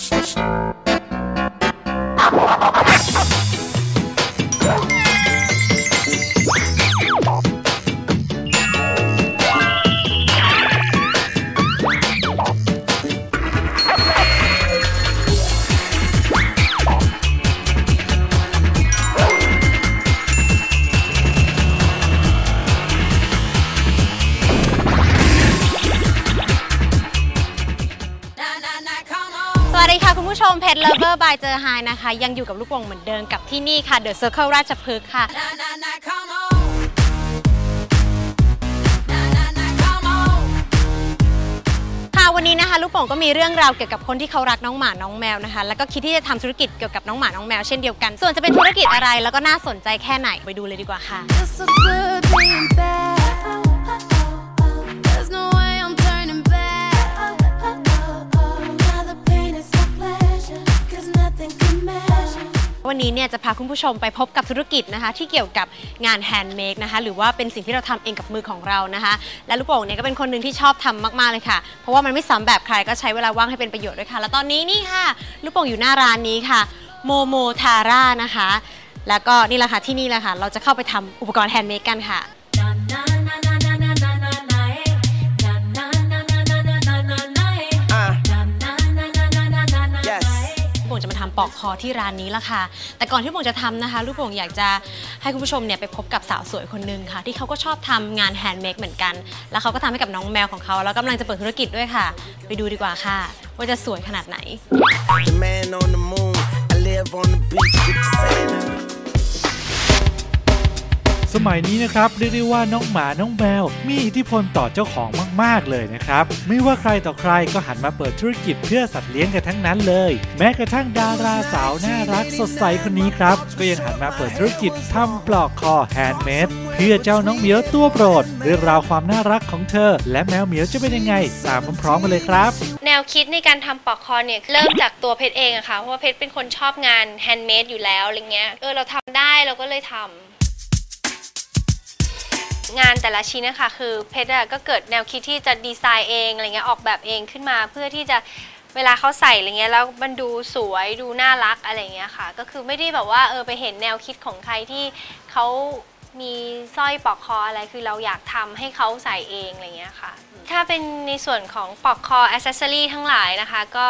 Shh, shh, shh. ผู้ชมเพจเลเวอร์บายเจอไฮนะคะ ยังอยู่กับลูกวงเหมือนเดิมกับที่นี่ค่ะ The Circle ราชพฤกษ์ค่ะ ค่ะวันนี้นะคะ ลูกโป่งก็มีเรื่องราวเกี่ยวกับคนที่เขารักน้องหมาน้องแมวนะคะ แล้วก็คิดที่จะทำธุรกิจเกี่ยวกับน้องหมาน้องแมวเช่นเดียวกัน ส่วนจะเป็นธุรกิจอะไรแล้วก็น่าสนใจแค่ไหนไปดูเลยดีกว่าค่ะ It's so good being bad. วันนี้เนี่ยจะพาคุณผู้ชมไปพบกับธุรกิจนะคะ ที่เกี่ยวกับงานแฮนด์เมดนะคะ หรือว่าเป็นสิ่งที่เราทำเองกับมือของเรานะคะ และลูกโป่งเนี่ยก็เป็นคนหนึ่งที่ชอบทำมากๆเลยค่ะ เพราะว่ามันไม่ซ้ำแบบใครก็ใช้เวลาว่างให้เป็นประโยชน์ด้วยค่ะ แล้วตอนนี้นี่ค่ะ ลูกโป่งอยู่หน้าร้านนี้ค่ะโมโมทาร่านะคะ แล้วก็นี่แหละค่ะที่นี่แหละค่ะ เราจะเข้าไปทำอุปกรณ์แฮนด์เมดกันค่ะำปอกคอที่ร้านนี้ละค่ะ แต่ก่อนที่ผมจะทำนะคะ ลูกโป่งอยากจะให้คุณผู้ชมเนี่ยไปพบกับสาวสวยคนหนึ่งค่ะ ที่เขาก็ชอบทำงานแฮนด์เมดเหมือนกัน แล้วเขาก็ทำให้กับน้องแมวของเขา แล้วกำลังจะเปิดธุรกิจด้วยค่ะ ไปดูดีกว่าค่ะ ว่าจะสวยขนาดไหน สมัยนี้นะครับเรียกได้ว่าน้องหมาน้องแมวมีอิทธิพลต่อเจ้าของมาก ๆ เลยนะครับ ไม่ว่าใครต่อใครก็หันมาเปิดธุรกิจเพื่อสัตว์เลี้ยงกันทั้งนั้นเลย แม้กระทั่งดาราสาวน่ารักสดใสคนนี้ครับ ก็ยังหันมาเปิดธุรกิจทำปลอกคอแฮนด์เมดเพื่อเจ้าน้องเหมียวตัวโปรด เรื่องราวความน่ารักของเธอ และแมวเหมียวจะเป็นยังไงตามพร้อมๆกันเลยครับ แนวคิดในการทำปลอกคอเนี่ยเริ่มจากตัวเพชรเองอะค่ะเพราะว่าเพชรเป็นคนชอบงานแฮนด์เมดอยู่แล้วอะไรเงี้ยเออเราทำได้เราก็เลยทำ งานแต่ละชิ้นนะคะคือเพชรอะก็เกิดแนวคิดที่จะดีไซน์เองอะไรเงี้ยออกแบบเองขึ้นมาเพื่อที่จะเวลาเขาใส่อะไรเงี้ยแล้วมันดูสวยดูน่ารักอะไรเงี้ยค่ะ ก็คือไม่ได้แบบว่าเออไปเห็นแนวคิดของใครที่เขามีสร้อยปลอกคออะไรคือเราอยากทำให้เขาใส่เองอะไรเงี้ยค่ะ ถ้าเป็นในส่วนของปลอกคออ c เซ s ซอรีทั้งหลายนะคะ ก็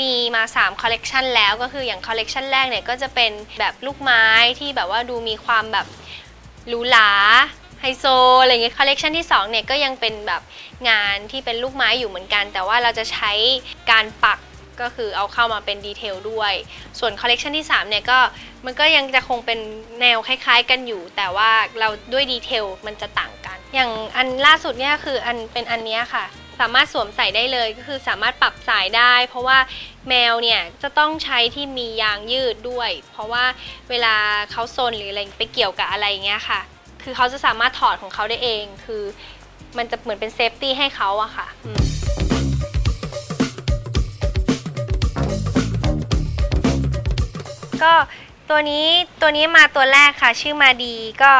มีมา3คอลเลกชันแล้วก็คืออย่างคอลเลกชันแรกเนี่ยก็จะเป็นแบบลูกไม้ที่แบบว่าดูมีความแบบหรูหรา ไฮโซอะไรเงี้ยคอลเลกชันที่2เนี่ยก็ยังเป็นแบบงานที่เป็นลูกไม้อยู่เหมือนกัน แต่ว่าเราจะใช้การปักก็คือเอาเข้ามาเป็นดีเทลด้วย ส่วนคอลเลกชันที่3เนี่ยก็มันก็ยังจะคงเป็นแนวคล้ายๆกันอยู่ แต่ว่าเราด้วยดีเทลมันจะต่างกัน อย่างอันล่าสุดเนี่ยคืออันเป็นอันนี้ค่ะ สามารถสวมใส่ได้เลยก็คือสามารถปรับสายได้ เพราะว่าแมวเนี่ยจะต้องใช้ที่มียางยืดด้วย เพราะว่าเวลาเขาซนหรืออะไรไปเกี่ยวกับอะไรอย่างเงี้ยค่ะ คือเขาจะสามารถถอดของเขาได้เอง คือมันจะเหมือนเป็นเซฟตี้ให้เขาอะค่ะก็ตัวนี้ตัวนี้มาตัวแรกค่ะ ชื่อมาดีก็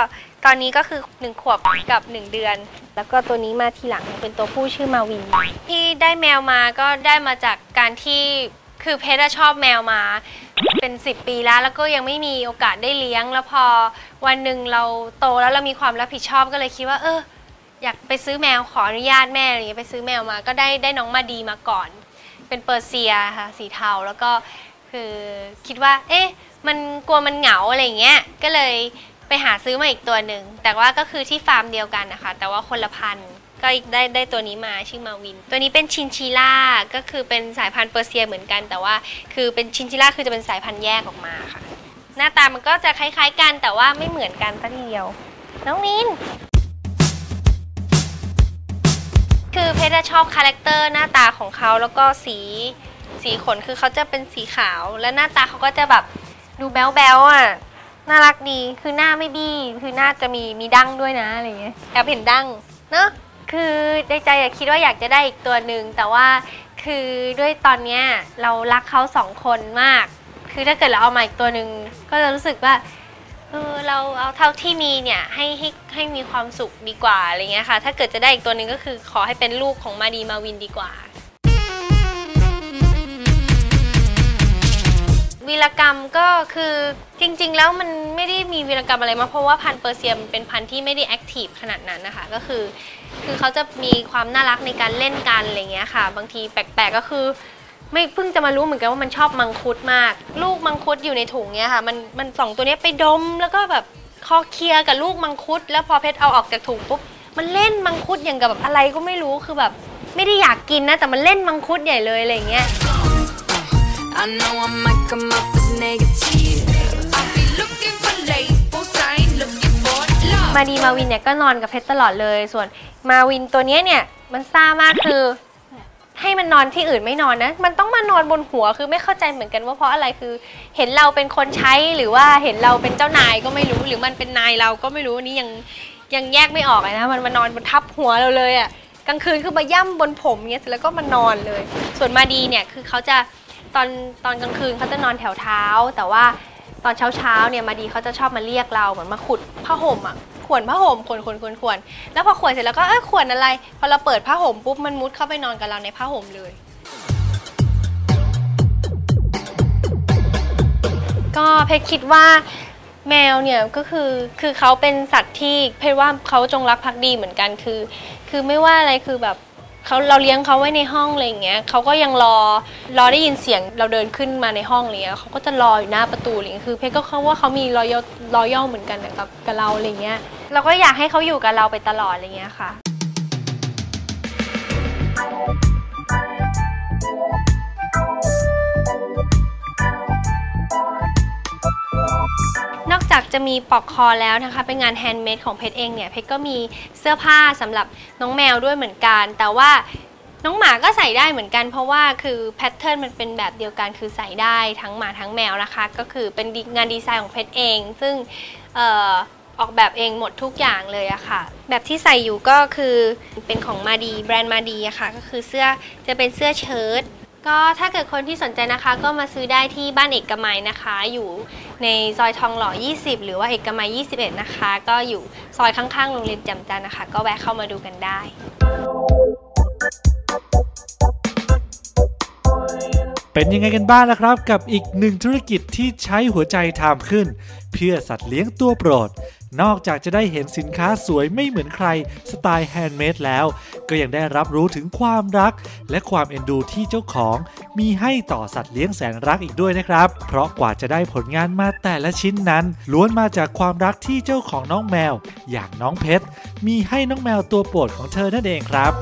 ตอนนี้ก็คือ 1 ขวบกับ 1 เดือน แล้วก็ตัวนี้มาทีหลังเป็นตัวผู้ชื่อมาวิน ที่ได้แมวมาก็ได้มาจากการที่คือเพชรชอบแมวมา เป็น 10 ปีแล้วแล้วก็ยังไม่มีโอกาสได้เลี้ยง แล้วพอวันหนึ่งเราโตแล้วเรามีความรับผิดชอบก็เลยคิดว่า เออ อยากไปซื้อแมวขออนุญาตแม่อะไรอย่างเงี้ยไปซื้อแมวมาก็ได้ได้น้องมาดีมาก่อน เป็นเปอร์เซียค่ะสีเทาแล้วก็คือคิดว่า เอ๊ะมันกลัวมันเหงาอะไรอย่างเงี้ยก็เลยไปหาซื้อมาอีกตัวหนึ่งแต่ว่าก็คือที่ฟาร์มเดียวกันนะคะแต่ว่าคนละพันธุ์ ก็ได้ได้ตัวนี้มาชื่อมาวิน ตัวนี้เป็นชินชิล่าก็คือเป็นสายพันธุ์เปอร์เซียเหมือนกัน แต่ว่าคือเป็นชินชิล่าคือจะเป็นสายพันธุ์แยกออกมาค่ะ หน้าตามันก็จะคล้าย ๆ กันแต่ว่าไม่เหมือนกันสักทีเดียว น้องมิน คือเพชรชอบคาแรคเตอร์หน้าตาของเขาแล้วก็สีสีขนคือเขาจะเป็นสีขาว และหน้าตาเขาก็จะแบบดูแบ๊วๆอะน่ารักดีคือหน้าไม่บี้คือหน้าจะมีมีดั้งด้วยนะอะไรเงี้ยแอบเห็นดั้งเนอะ คือในใจอะคิดว่าอยากจะได้อีกตัวหนึ่งแต่ว่าคือด้วยตอนเนี้ยเรารักเขาสองคนมาก คือถ้าเกิดเราเอามาอีกตัวหนึ่งก็จะรู้สึกว่าเออเราเอาเท่าที่มีเนี่ยให้ให้ให้มีความสุขดีกว่าอะไรเงี้ยค่ะ ถ้าเกิดจะได้อีกตัวหนึ่งก็คือขอให้เป็นลูกของมาดีมาวินดีกว่า ก็คือจริง ๆ แล้วมันไม่ได้มีวีรกรรมอะไรมาเพราะว่าพันธุ์เปอร์เซียมเป็นพันธุ์ที่ไม่ได้แอคทีฟขนาดนั้นนะคะก็คือ คือเขาจะมีความน่ารักในการเล่นกันอะไรเงี้ยค่ะ บางทีแปลกๆก็คือ ไม่เพิ่งจะมารู้เหมือนกันว่ามันชอบมังคุดมาก ลูกมังคุดอยู่ในถุงเนี้ยค่ะ มันมันสองตัวเนี้ยไปดมแล้วก็แบบคอเคลียกับลูกมังคุด แล้วพอเพชรเอาออกจากถุงปุ๊บมันเล่นมังคุดอย่างกับแบบอะไรก็ไม่รู้คือแบบ ไม่ได้อยากกินนะแต่มันเล่นมังคุดใหญ่เลยอะไรเงี้ย I know I might come off as negative. I be looking for labels, I ain't looking for love. มาดีมาวินเนี่ยก็นอนกับเพชรตลอดเลย ส่วนมาวินตัวเนี้ยเนี่ยมันซ่ามากคือ ให้มันนอนที่อื่นไม่นอนนะ มันต้องมานอนบนหัวคือไม่เข้าใจเหมือนกันว่าเพราะอะไรคือ เห็นเราเป็นคนใช้หรือว่าเห็นเราเป็นเจ้านายก็ไม่รู้ หรือมันเป็นนายเราก็ไม่รู้นี่ยังยังแยกไม่ออกเลยนะมันมานอนบนทับหัวเราเลยอะ่ะกลางคืนคือมาย่ำบนผมเงี้ยเสร็จแล้วก็มานอนเลย ส่วนมาดีเนี่ยคือเขาจะ ตอนตอนกลางคืนเขาจะนอนแถวเท้า แต่ว่าตอนเช้าเช้าเนี่ยมาดีเขาจะชอบมาเรียกเราเหมือนมาขุดผ้าห่มอะขวนผ้าห่มขวนขวนขวนขวนแล้วพอขวนเสร็จแล้วก็เออขวนอะไรพอเราเปิดผ้าห่มปุ๊บมันมุดเข้าไปนอนกับเราในผ้าห่มเลย ก็เพชรคิดว่าแมวเนี่ยก็คือคือเขาเป็นสัตว์ที่เพชรว่าเขาจงรักภักดีเหมือนกันคือ คือไม่ว่าอะไรคือแบบ เขาเราเลี้ยงเขาไว้ในห้องอะไรอย่างเงี้ยเขาก็ยังรอรอได้ยินเสียงเราเดินขึ้นมาในห้องอะไรเงี้ยเขาก็จะรออยู่หน้าประตูอะไรเงี้ยคือเพชรก็เขาว่าเขามีรอยรอยย่อเหมือนกันกับกับเราอะไรเงี้ยเราก็อยากให้เขาอยู่กับเราไปตลอดอะไรเงี้ยค่ะ จากจะมีปลอกคอแล้วนะคะ เป็นงานแฮนด์เมดของเพชรเองเนี่ยเพชรก็มีเสื้อผ้าสำหรับน้องแมวด้วยเหมือนกัน แต่ว่าน้องหมาก็ใส่ได้เหมือนกัน เพราะว่าคือแพทเทิร์นมันเป็นแบบเดียวกันคือใส่ได้ทั้งหมาทั้งแมวนะคะ ก็คือเป็นงานดีไซน์ของเพชรเอง ซึ่งออออกแบบเองหมดทุกอย่างเลยอะค่ะ แบบที่ใส่อยู่ก็คือเป็นของมาดีแบรนด์มาดีอะค่ะ ก็คือเสื้อจะเป็นเสื้อเชิ้ต ก็ถ้าเกิดคนที่สนใจนะคะ ก็มาซื้อได้ที่บ้านเอกมัยนะคะ อยู่ในซอยทองหล่อ 20 หรือว่าเอกมัย 21 นะคะ ก็อยู่ซอยข้างๆโรงเรียนจำจันนะคะ ก็แวะเข้ามาดูกันได้เป็นยังไงกันบ้างล่ะครับ กับอีกหนึ่งธุรกิจที่ใช้หัวใจทำขึ้น เพื่อสัตว์เลี้ยงตัวโปรด นอกจากจะได้เห็นสินค้าสวยไม่เหมือนใครสไตล์แฮนด์เมดแล้ว ก็ยังได้รับรู้ถึงความรัก และความเอ็นดูที่เจ้าของ มีให้ต่อสัตว์เลี้ยงแสนรักอีกด้วยนะครับ เพราะกว่าจะได้ผลงานมาแต่ละชิ้นนั้น ล้วนมาจากความรักที่เจ้าของน้องแมว อย่างน้องเพชรมีให้น้องแมวตัวโปรดของเธอนั่นเองครับ